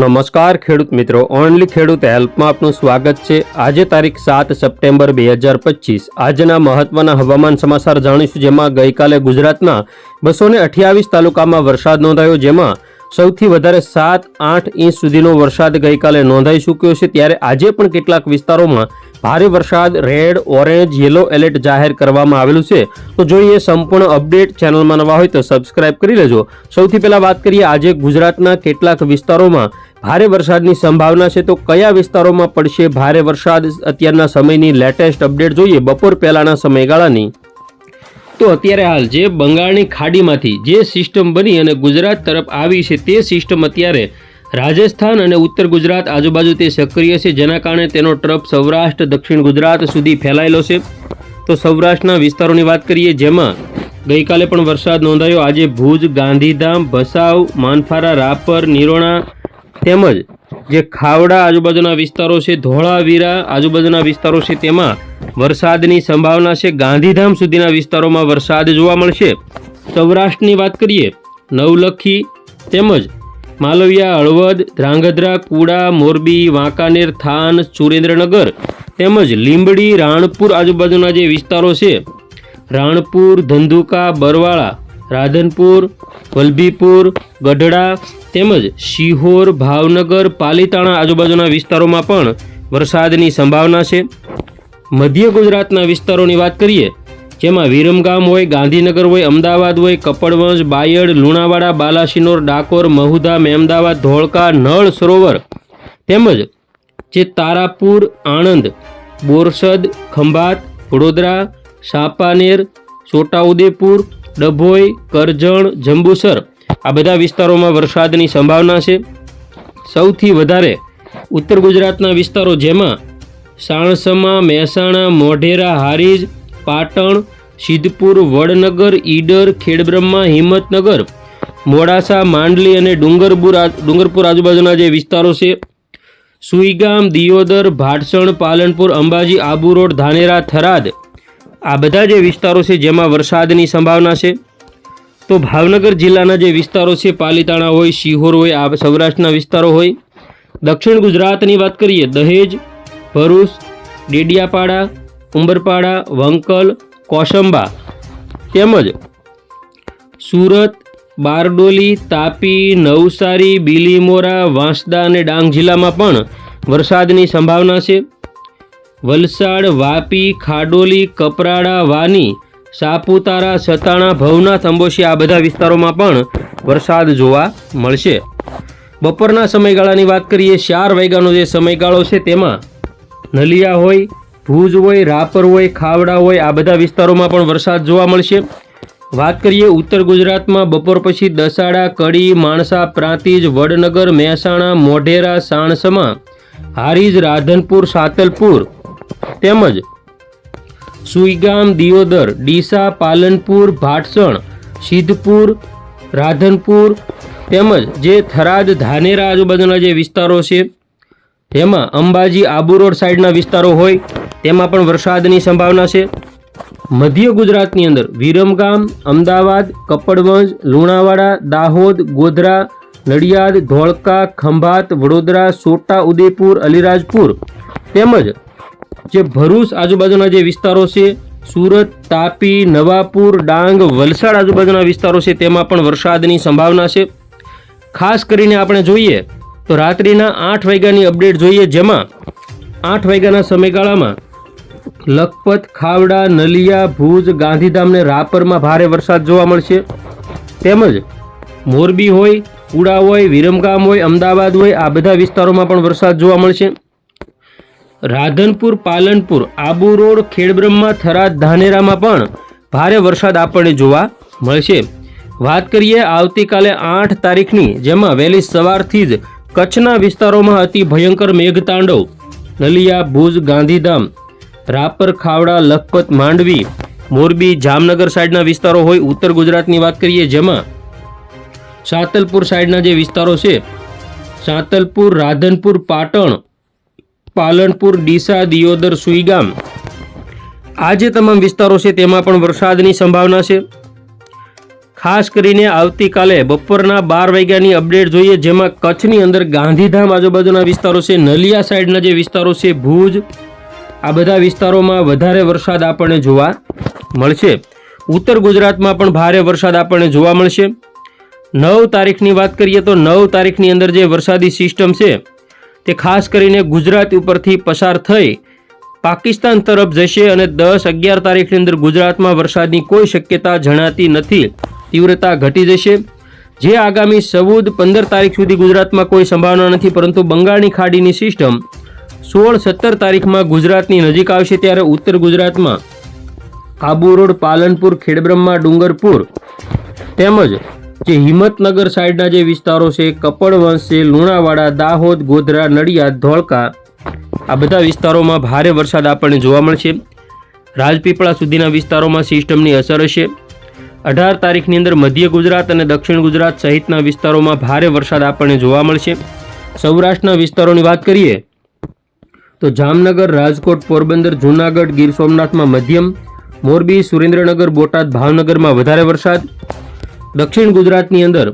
નમસ્કાર ખેડૂત મિત્રો, ઓનલી ખેડૂત હેલ્પમાં આપનું સ્વાગત છે. આજે તારીખ સાત સપ્ટેમ્બર બે હજાર પચીસ. આજના મહત્વના હવામાન સમાચાર જાણીશું, જેમાં ગઈકાલે ગુજરાતના બસો ને અઠ્યાવીસ તાલુકામાં વરસાદ નોંધાયો, જેમાં સૌથી વધારે સાત આઠ ઇંચ સુધીનો વરસાદ ગઈકાલે નોંધાઈ ચૂક્યો છે. ત્યારે આજે પણ કેટલાક વિસ્તારોમાં ભારે વરસાદ, રેડ, ઓરેન્જ, યલો એલર્ટ જાહેર કરવામાં આવેલું છે. તો જોઈએ સંપૂર્ણ અપડેટ ચેનલમાં નવા હોય તો સબસ્ક્રાઇબ કરી લેજો. સૌથી પહેલાં વાત કરીએ, આજે ગુજરાતના કેટલાક વિસ્તારોમાં ભારે વરસાદની સંભાવના છે તો કયા વિસ્તારોમાં પડશે ભારે વરસાદ? અત્યારના સમયની લેટેસ્ટ અપડેટ જોઈએ બપોર પહેલાના સમયગાળાની. તો અત્યારે હાલ જે બંગાળની ખાડીમાંથી જે સિસ્ટમ બની અને ગુજરાત તરફ આવી છે તે સિસ્ટમ અત્યારે રાજસ્થાન અને ઉત્તર ગુજરાત આજુબાજુ તે સક્રિય છે, જેના કારણે તેનો ટ્રપ સૌરાષ્ટ્ર, દક્ષિણ ગુજરાત સુધી ફેલાયેલો છે. તો સૌરાષ્ટ્રના વિસ્તારોની વાત કરીએ, જેમાં ગઈકાલે પણ વરસાદ નોંધાયો. આજે ભુજ, ગાંધીધામ, ભસાવ, માનફારા, રાપર, નિરોણા તેમજ જે ખાવડા આજુબાજુના વિસ્તારો છે, ધોળાવીરા આજુબાજુના વિસ્તારો છે, તેમાં વરસાદની સંભાવના છે. ગાંધીધામ સુધીના વિસ્તારોમાં વરસાદ જોવા મળશે. સૌરાષ્ટ્રની વાત કરીએ, નવલખી તેમજ માલવિયા, હળવદ, ધ્રાંગધ્રા, કુડા, મોરબી, વાંકાનેર, થાન, સુરેન્દ્રનગર તેમજ લીંબડી, રાણપુર આજુબાજુના જે વિસ્તારો છે, રાણપુર, ધંધુકા, બરવાળા, રાધનપુર, વલભીપુર, ગઢડા તેમજ શિહોર, ભાવનગર, પાલીતાણા આજુબાજુના વિસ્તારોમાં પણ વરસાદની સંભાવના છે. મધ્ય ગુજરાતના વિસ્તારોની વાત કરીએ, જેમાં વિરમગામ હોય, ગાંધીનગર હોય, અમદાવાદ હોય, કપડવંજ, બાયડ, લુણાવાડા, બાલાસિનોર, ડાકોર, મહુધા, મેમદાવાદ, ધોળકા, નળ, સરોવર તેમજ જે તારાપુર, આણંદ, બોરસદ, ખંભાત, વડોદરા, સાપાનેર, છોટાઉદેપુર, ડભોઈ, કરજણ, જંબુસર આ બધા વિસ્તારોમાં વરસાદની સંભાવના છે. સૌથી વધારે ઉત્તર ગુજરાતના વિસ્તારો જેમાં સાણસમા, મહેસાણા, મોઢેરા, હારીજ, પાટણ, સિદ્ધપુર, વડનગર, ઈડર, ખેડબ્રહ્મા, હિંમતનગર, મોડાસા, માંડલી અને ડુંગરપુર ડુંગરપુર આજુબાજુના જે વિસ્તારો છે, સુઈગામ, દિયોદર, ભાટસણ, પાલનપુર, અંબાજી, આબુ રોડ, ધાનેરા, થરાદ, આ બધા જે વિસ્તારો છે જેમાં વરસાદની સંભાવના છે. તો ભાવનગર જિલ્લાના જે વિસ્તારો છે, પાલીતાણા હોય, શિહોર હોય, આ સૌરાષ્ટ્રના વિસ્તારો હોય, દક્ષિણ ગુજરાતની વાત કરીએ, દહેજ, ભરૂચ, ડેડિયાપાડા, ઉંબરપાડા, વંકલ, કોસંબા તેમજ સુરત, બારડોલી, તાપી, નવસારી, બીલીમોરા, વાંસદા અને ડાંગ જિલ્લામાં પણ વરસાદની સંભાવના છે. વલસાડ, વાપી, ખાડોલી, કપરાડા, વાની સાપુતારા, સતાણા ભવનાથ અંબોશી આ બધા વિસ્તારોમાં પણ વરસાદ જોવા મળશે. બપોરના સમયગાળાની વાત કરીએ, ચાર વાગ્યાનો જે સમયગાળો છે તેમાં નલિયા હોય, ભુજ હોય, રાપર હોય, ખાવડા હોય, આ બધા વિસ્તારોમાં પણ વરસાદ જોવા મળશે. વાત કરીએ ઉત્તર ગુજરાતમાં, બપોર પછી દસાડા, કડી, માણસા, પ્રાંતિજ, વડનગર, મહેસાણા, મોઢેરા, સાણસમા, હારીજ, રાધનપુર, સાતલપુર તેમજ સુઈગામ, દિયોદર, ડીસા, પાલનપુર, ભાટસણ, સિદ્ધપુર, રાધનપુર તેમજ જે થરાદ, ધાનેરા આજુબાજુના જે વિસ્તારો છે, તેમાં અંબાજી આબુ રોડ સાઈડના વિસ્તારો હોય, તેમાં પણ વરસાદની સંભાવના છે. મધ્ય ગુજરાતની અંદર વિરમગામ, અમદાવાદ, કપડવંજ, લુણાવાડા, દાહોદ, ગોધરા, નડિયાદ, ધોળકા, ખંભાત, વડોદરા, સોટા ઉદેપુર અલીરાજપુર તેમજ જે ભરૂચ આજુબાજુના જે વિસ્તારો છે, સુરત, તાપી, નવાપુર, ડાંગ, વલસાડ આજુબાજુના વિસ્તારો છે, તેમાં પણ વરસાદની સંભાવના છે. ખાસ કરીને આપણે જોઈએ તો રાત્રિના આઠ વાગ્યાની અપડેટ જોઈએ, જેમાં આઠ વાગ્યાના સમયગાળામાં લખપત, ખાવડા, નલિયા, ભુજ, ગાંધીધામ ને રાપરમાં ભારે વરસાદ જોવા મળશે. તેમજ મોરબી હોય કુડા હોય, વિરમગામ હોય, અમદાવાદ હોય, આ બધા વિસ્તારોમાં પણ વરસાદ જોવા મળશે. રાધનપુર, પાલનપુર, આબુ રોડ, ખેડબ્રહ્મા, થરાદ, ધાનેરામાં પણ ભારે વરસાદ આપણને જોવા મળશે. વાત કરીએ આવતીકાલે આઠ તારીખની, જેમાં વહેલી સવારથી જ કચ્છના વિસ્તારોમાં અતિ ભયંકર મેઘતાંડવ, નલિયા, ભુજ, ગાંધીધામ, રાપર, ખાવડા, લખપત, માંડવી, મોરબી, જામનગર સાઈડના વિસ્તારો હોય ઉત્તર ગુજરાતની વાત કરીએ જેમાં સાતલપુર સાઈડના જે વિસ્તારો છે, સાતલપુર, રાધનપુર, પાટણ પાલનપુર, ડીસા, દિયોદર, સુઈગામ. આ જે તમામ વિસ્તારો છે તેમાં પણ વરસાદની સંભાવના છે. ખાસ કરીને આવતીકાલે બપોરના બાર વાગ્યાની અપડેટ જોઈએ જેમાં કચ્છની અંદર ગાંધીધામ આજુબાજુના વિસ્તારો છે, નલિયા સાઈડના જે વિસ્તારો છે, ભુજ, આ બધા વિસ્તારોમાં વધારે વરસાદ આપણને જોવા મળશે. ઉત્તર ગુજરાતમાં પણ ભારે વરસાદ આપણને જોવા મળશે. નવ તારીખની વાત કરીએ તો નવ તારીખની અંદર જે વરસાદી સિસ્ટમ છે તે ખાસ કરીને ગુજરાત ઉપરથી પસાર થઈ પાકિસ્તાન તરફ જશે અને દસ અગિયાર તારીખની અંદર ગુજરાતમાં વરસાદની કોઈ શક્યતા જણાતી નથી. તીવ્રતા ઘટી જશે. જે આગામી ચૌદ પંદર તારીખ સુધી ગુજરાતમાં કોઈ સંભાવના નથી, પરંતુ બંગાળની ખાડીની સિસ્ટમ સોળ સત્તર તારીખમાં ગુજરાતની નજીક આવશે ત્યારે ઉત્તર ગુજરાતમાં આબુ રોડ, પાલનપુર, ખેડબ્રહ્મા, ડુંગરપુર તેમજ જે હિંમતનગર સાઈડના જે વિસ્તારો છે, કપડવંશ છે, લુણાવાડા, દાહોદ, ગોધરા, નડિયાદ, ધોળકા, આ બધા વિસ્તારોમાં ભારે વરસાદ આપણને જોવા મળશે. રાજપીપળા સુધીના વિસ્તારોમાં સિસ્ટમની અસર હશે. અઢાર તારીખની અંદર મધ્ય ગુજરાત અને દક્ષિણ ગુજરાત સહિતના વિસ્તારોમાં ભારે વરસાદ આપણને જોવા મળશે. સૌરાષ્ટ્રના વિસ્તારોની વાત કરીએ, તો જામનગર, રાજકોટ, પોરબંદર, જૂનાગઢ, ગીર સોમનાથમાં મધ્યમ, મોરબી, સુરેન્દ્રનગર, બોટાદ, ભાવનગરમાં વધારે વરસાદ. દક્ષિણ ગુજરાતની અંદર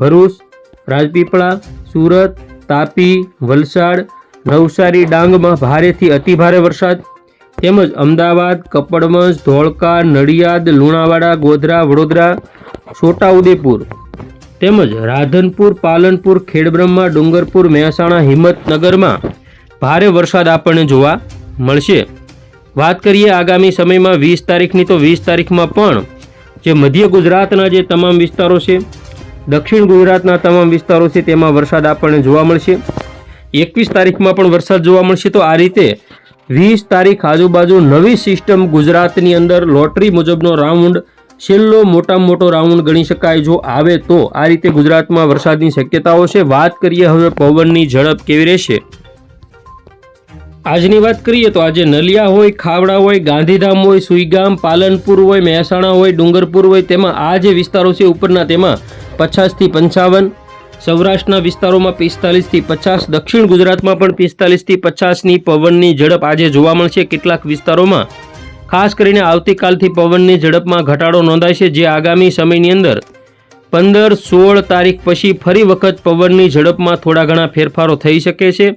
ભરૂચ, રાજપીપળા, સુરત, તાપી, વલસાડ, નવસારી, ડાંગમાં ભારેથી અતિભારે વરસાદ. તેમજ અમદાવાદ કપડવંજ ધોળકા, નડિયાદ, લુણાવાડા, ગોધરા, વડોદરા, છોટાઉદેપુર. તેમજ રાધનપુર, પાલનપુર, ખેડબ્રહ્મા, ડુંગરપુર, મહેસાણા, હિંમતનગરમાં ભારે વરસાદ આપણને જોવા મળશે. વાત કરીએ આગામી સમયમાં વીસ તારીખની તો વીસ તારીખમાં પણ જે મધ્ય ગુજરાતના જે તમામ વિસ્તારો છે, દક્ષિણ ગુજરાતના તમામ વિસ્તારો છે, તેમાં વરસાદ આપણને જોવા મળશે. એકવીસ તારીખમાં પણ વરસાદ જોવા મળશે. તો આ રીતે વીસ તારીખ આજુબાજુ નવી સિસ્ટમ ગુજરાતની અંદર લોટરી મુજબનો રાઉન્ડ, છેલ્લો મોટામાં મોટો રાઉન્ડ ગણી શકાય. જો આવે તો આ રીતે ગુજરાતમાં વરસાદની શક્યતાઓ છે. વાત કરીએ હવે પવનની, ઝડપ કેવી રહેશે? આજની વાત કરીએ તો આજે નલિયા હોય, ખાવડા હોય, ગાંધીધામ હોય, સુઈગામ, પાલનપુર હોય, મહેસાણા હોય, ડુંગરપુર હોય, તેમાં આ જે વિસ્તારો છે ઉપરના તેમાં પચાસથી પંચાવન, સૌરાષ્ટ્રના વિસ્તારોમાં પિસ્તાલીસથી પચાસ, દક્ષિણ ગુજરાતમાં પણ પિસ્તાલીસથી પચાસની પવનની ઝડપ આજે જોવા મળશે. કેટલાક વિસ્તારોમાં ખાસ કરીને આવતીકાલથી પવનની ઝડપમાં ઘટાડો નોંધાય છે, જે આગામી સમયની અંદર પંદર સોળ તારીખ પછી ફરી વખત પવનની ઝડપમાં થોડા ઘણા ફેરફારો થઈ શકે છે.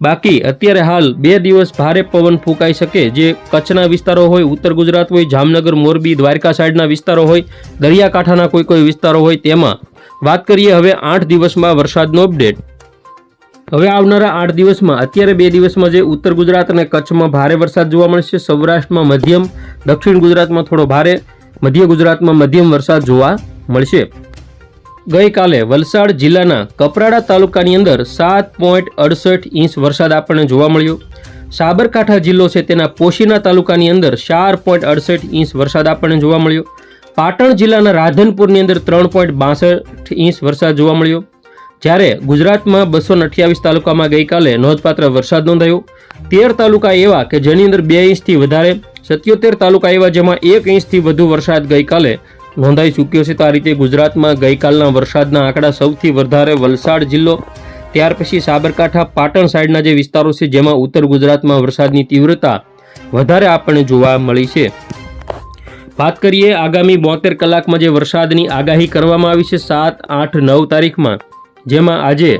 બાકી અત્યારે હાલ બે દિવસ ભારે પવન ફૂંકાઈ શકે જે કચ્છના વિસ્તારો હોય, ઉત્તર ગુજરાત હોય, જામનગર, મોરબી, દ્વારકા સાઈડના વિસ્તારો હોય, દરિયાકાંઠાના કોઈ કોઈ વિસ્તારો હોય તેમાં. વાત કરીએ હવે આઠ દિવસમાં વરસાદનો અપડેટ હવે આવનારા આઠ દિવસમાં, અત્યારે બે દિવસમાં જે ઉત્તર ગુજરાત અને કચ્છમાં ભારે વરસાદ જોવા મળશે, સૌરાષ્ટ્રમાં મધ્યમ, દક્ષિણ ગુજરાતમાં થોડો ભારે, મધ્ય ગુજરાતમાં મધ્યમ વરસાદ જોવા મળશે. ગઈકાલે વલસાડ જિલ્લાના કપરાડા તાલુકાની અંદર સાત પોઈન્ટ અડસઠ ઇંચ વરસાદ આપણને જોવા મળ્યો. સાબરકાંઠા જિલ્લો છે તેના પોશીના તાલુકાની અંદર ચાર પોઈન્ટ અડસઠ ઇંચ વરસાદ આપણને જોવા મળ્યો. પાટણ જિલ્લાના રાધનપુરની અંદર ત્રણ પોઈન્ટ બાસઠ ઇંચ વરસાદ જોવા મળ્યો. જ્યારે ગુજરાતમાં બસો અઠ્યાવીસ તાલુકામાં ગઈકાલે નોંધપાત્ર વરસાદ નોંધાયો. તેર તાલુકા એવા કે જેની અંદર બે ઇંચથી વધારે, સત્યોતેર તાલુકા એવા જેમાં એક ઇંચથી વધુ વરસાદ ગઈકાલે નોંધાઈ ચૂક્યો છે. તો આ રીતે ગુજરાતમાં ગઈકાલના વરસાદના આંકડા સૌથી વધારે વલસાડ જિલ્લો, ત્યાર પછી સાબરકાંઠા, પાટણ સાઈડના જે વિસ્તારો છે, જેમાં ઉત્તર ગુજરાતમાં વરસાદની તીવ્રતા વધારે આપણને જોવા મળી છે. વાત કરીએ આગામી બોતેર કલાકમાં જે વરસાદની આગાહી કરવામાં આવી છે, સાત, આઠ, નવ તારીખમાં, જેમાં આજે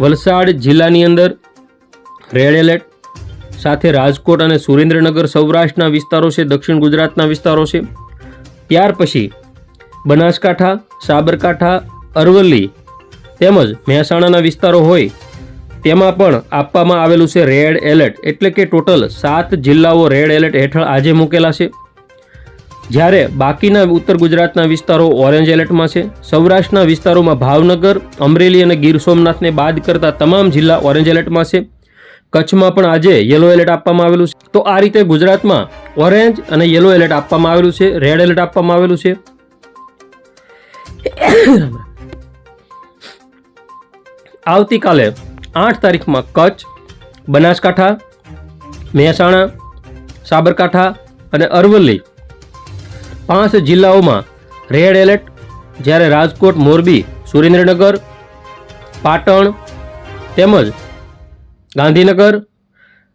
વલસાડ જિલ્લાની અંદર રેડ એલર્ટ, સાથે રાજકોટ અને સુરેન્દ્રનગર સૌરાષ્ટ્રના વિસ્તારો છે, દક્ષિણ ગુજરાતના વિસ્તારો છે. ત્યાર પછી બનાસકાંઠા, સાબરકાંઠા, અરવલ્લી તેમજ મહેસાણાના વિસ્તારો હોય, તેમાં પણ આપવામાં આવેલું છે રેડ એલર્ટ. એટલે કે ટોટલ સાત જિલ્લાઓ રેડ એલર્ટ હેઠળ આજે મૂકેલા છે. જ્યારે બાકીના ઉત્તર ગુજરાતના વિસ્તારો ઓરેન્જ એલર્ટમાં છે. સૌરાષ્ટ્રના વિસ્તારોમાં ભાવનગર, અમરેલી અને ગીર સોમનાથને બાદ કરતા તમામ જિલ્લા ઓરેન્જ એલર્ટમાં છે. કચ્છમાં પણ આજે યલો એલર્ટ આપવામાં આવેલું છે. તો આ રીતે ગુજરાતમાં ઓરેન્જ અને યલો એલર્ટ આપવામાં આવેલું છે રેડ એલર્ટ આપવામાં આવેલું છે. આવતીકાલે આઠ તારીખમાં કચ્છ, બનાસકાંઠા, મહેસાણા, સાબરકાંઠા અને અરવલ્લી પાંચ જિલ્લાઓમાં રેડ એલર્ટ જ્યારે રાજકોટ, મોરબી, સુરેન્દ્રનગર, પાટણ તેમજ ગાંધીનગર.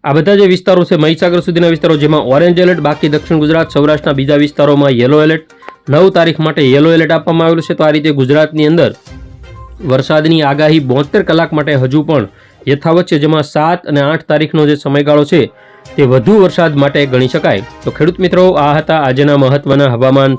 આ બધા જે વિસ્તારો છે, મહીસાગર સુધીના વિસ્તારો, જેમાં ઓરેન્જ એલર્ટ બાકી દક્ષિણ ગુજરાત, સૌરાષ્ટ્રના બીજા વિસ્તારોમાં યલો એલર્ટ નવ તારીખ માટે યલો એલર્ટ આપવામાં આવેલું છે, તો આ રીતે ગુજરાતની અંદર વરસાદની આગાહી બોતેર કલાક માટે હજુ પણ યથાવત છે, જેમાં સાત અને આઠ તારીખનો જે સમયગાળો છે, તે વધુ વરસાદ માટે ગણી શકાય. તો ખેડૂત મિત્રો, આ હતા આજના મહત્વના હવામાન